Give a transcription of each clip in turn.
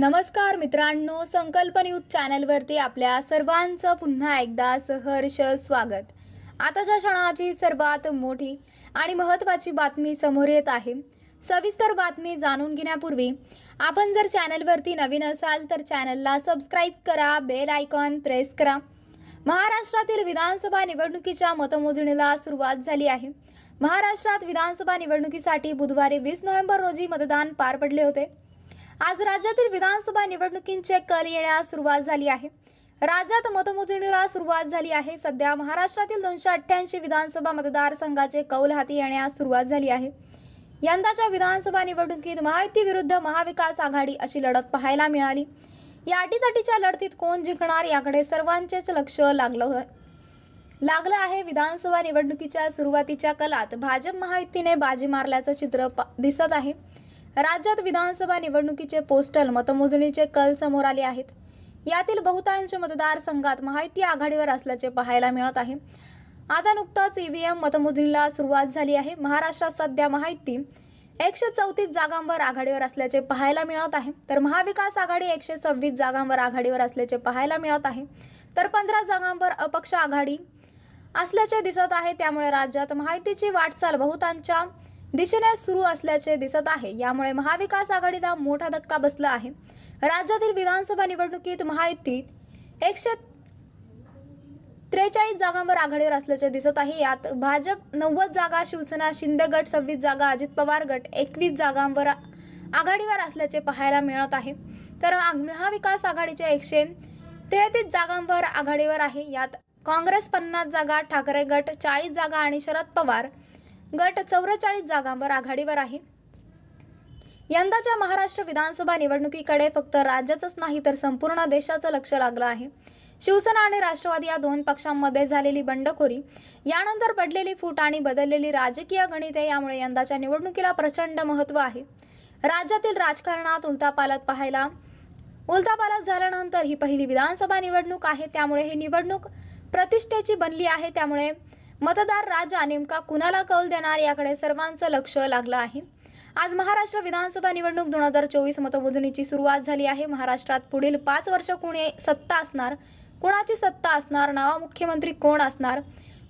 नमस्कार मित्रांनो संकल्प न्यूज चॅनलवरती आपल्या सर्वांचं पुन्हा एकदा सहर्ष स्वागत. आताच्या क्षणाची सर्वात मोठी आणि महत्त्वाची बातमी समोर येत आहे. सविस्तर बातमी जाणून घेण्यापूर्वी आपण जर चॅनलवरती नवीन असाल तर चॅनलला सबस्क्राईब करा बेल आयकॉन प्रेस करा. महाराष्ट्रातील विधानसभा निवडणुकीच्या मतमोजणीला सुरुवात झाली आहे. महाराष्ट्रात विधानसभा निवडणुकीसाठी बुधवारी वीस नोव्हेंबर रोजी मतदान पार पडले होते. आज राज्यातील विधानसभा निवडणुकींचे कल येण्यास सुरुवात झाली आहे. राज्यात मतमोजणीला सुरुवात झाली आहे. सध्या महाराष्ट्रातील दोनशे अठ्ठ्याऐंशी विधानसभा मतदारसंघाचे कौल हाती येण्यास सुरुवात झाली आहे. यंदाच्या विधानसभा निवडणुकीत महायुती विरुद्ध महाविकास आघाडी अशी लढत पाहायला मिळाली. या अटीतटीच्या लढतीत कोण जिंकणार याकडे सर्वांचेच लक्ष लागलं लागलं आहे विधानसभा निवडणुकीच्या सुरुवातीच्या कलात भाजप महायुतीने बाजी मारल्याचं चित्र प- दिसत आहे. राज्यात विधानसभा निवडणुकीचे पोस्टल मतमोजणीचे कल समोर आले आहेत. यातील बहुतांश मतदारसंघात महायुती आघाडीवर असल्याचे पाहायला मिळत आहे. आता नुकताच ईव्हीएम मतमोजणीला सुरुवात झाली आहे. महाराष्ट्रात सध्या महायुती एकशे चौतीस जागांवर आघाडीवर असल्याचे पाहायला मिळत आहे. तर महाविकास आघाडी एकशे सव्वीस जागांवर आघाडीवर असल्याचे पाहायला मिळत आहे. तर पंधरा जागांवर अपक्ष आघाडी असल्याचे दिसत आहे. त्यामुळे राज्यात महायुतीची वाटचाल बहुतांच्या दिशेने सुरू असल्याचे दिसत आहे. यामुळे महाविकास आघाडीला मोठा धक्का बसला आहे. राज्यातील विधानसभा निवडणुकीत महायुतीत एकशे त्रेचाळीस जागांवर आघाडीवर असल्याचे दिसत आहे. यात भाजप नव्वद जागा शिवसेना शिंदे गट सव्वीस जागा अजित पवार गट एकवीस जागांवर आघाडीवर असल्याचे पाहायला मिळत आहे. तर महाविकास आघाडीच्या एकशे तेहतीस जागांवर आघाडीवर आहे. यात काँग्रेस पन्नास जागा ठाकरे गट चाळीस जागा आणि शरद पवार गट चौवेचाळीस जागांवर आघाडीवर आहे. यंदाच्या महाराष्ट्र विधानसभा निवडणुकीकडे फक्त राज्याचंच नाही तर संपूर्ण देशाचं लक्ष लागलं आहे. शिवसेना आणि राष्ट्रवादी या दोन पक्षांमध्ये झालेली बंडखोरी यानंतर पडलेली फूट आणि बदललेली राजकीय गणिते यामुळे यंदाच्या निवडणुकीला प्रचंड महत्त्व आहे. राज्यातील राजकारणात उलथापालथ पाहायला उलथापालथ झाल्यानंतर ही पहिली विधानसभा निवडणूक आहे त्यामुळे ही निवडणूक प्रतिष्ठेची बनली आहे त्यामुळे मतदार राजा नेमका कुणाला कौल देणार याकडे सर्वांचं लक्ष लागलं आहे. आज महाराष्ट्र विधानसभा निवडणूक दोन हजार चोवीस मतमोजणीची सुरुवात झाली आहे. महाराष्ट्रात पुढील पाच वर्ष कुणी सत्ता असणार कुणाची सत्ता असणार नवा मुख्यमंत्री कोण असणार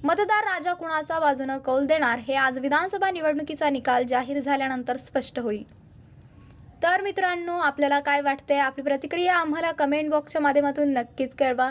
मतदार राजा कुणाचा बाजूनं कौल देणार हे आज विधानसभा निवडणुकीचा निकाल जाहीर झाल्यानंतर स्पष्ट होईल. तर मित्रांनो आपल्याला काय वाटतंय? आपली प्रतिक्रिया आम्हाला कमेंट बॉक्सच्या माध्यमातून नक्कीच कळवा.